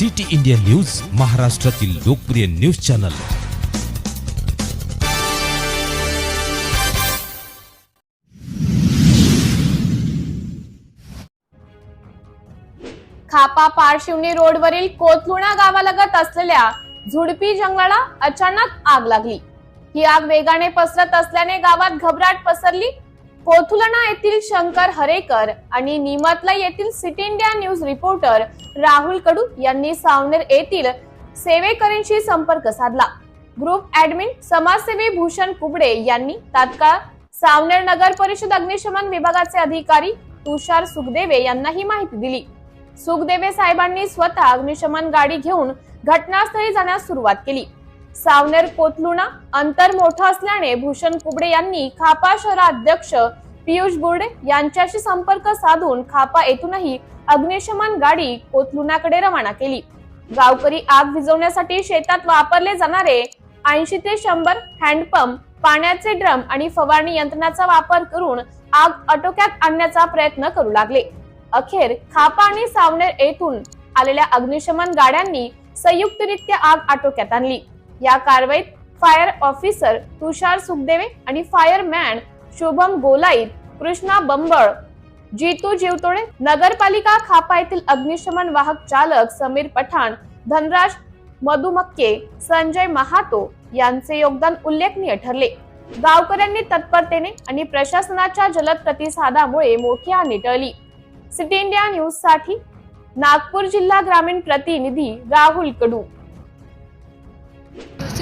City India news महाराष्ट्रातील लोकप्रिय news channel. खापा पारशिवनी रोडवरील कोथलुणा गावालगत असलेल्या झुडपी जंगलाला अचानक आग लागली. ही आग वेगाने पसरत असल्याने गावात घबराट पसरली कोथुलणा येथील शंकर हरेकर आणि निमातला येथील city India news reporter Rahul Kadu यांनी सावनेर येथील सेवेकरींशी संपर्क साधला. ग्रुप ऍडमिन समाजसेवी भूषण कुबडे यांनी तात्काळ सावनेर नगर परिषद अग्निशमन विभागाचे अधिकारी तुषार सुखदेवे यांना ही माहिती दिली. सुखदेवे साहेबांनी स्वतः अग्निशमन गाडी घेऊन घटनास्थळी जाण्यास सुरुवात केली. सावनेर कोथलुणा अंतर मोठं असल्याने भूषण कुबडे यांनी खापा शहराध्यक्ष पियुष बुर्डे यांच्याशी संपर्क साधून खापा येथूनही अग्निशमन गाडी कोथलुणाकडे रवाना केली. गावकरी आग विझवण्यासाठी शेतात वापरले जाणारे ऐंशी ते शंभर हँडपंप पाण्याचे ड्रम आणि फवारणी यंत्रणाचा वापर करून आग आटोक्यात आणण्याचा प्रयत्न करू लागले. अखेर खापा आणि सावनेर येथून आलेल्या अग्निशमन गाड्यांनी संयुक्तरित्या आग आटोक्यात आणली. या कारवाईत फायर ऑफिसर तुषार सुखदेवे आणि फायरमॅन शुभम गोलाईत कृष्णा बंबळ जितू जीवतोडे नगरपालिका खापा येथील अग्निशमन वाहक चालक समीर पठाण धनराज मधुमक्के संजय महातो यांचे योगदान उल्लेखनीय ठरले. गावकऱ्यांनी तत्परतेने आणि प्रशासनाच्या जलद प्रतिसादामुळे मोठी हानी टळली. सिटी इंडिया न्यूजसाठी नागपूर जिल्हा ग्रामीण प्रतिनिधी राहुल कडू.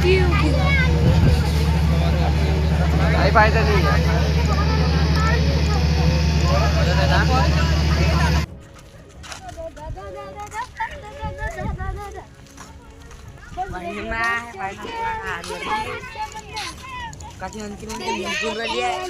ब्यूटी होगी काही फायदा नाही काची आणखी म्हणजे बिलकुल राहिली आहे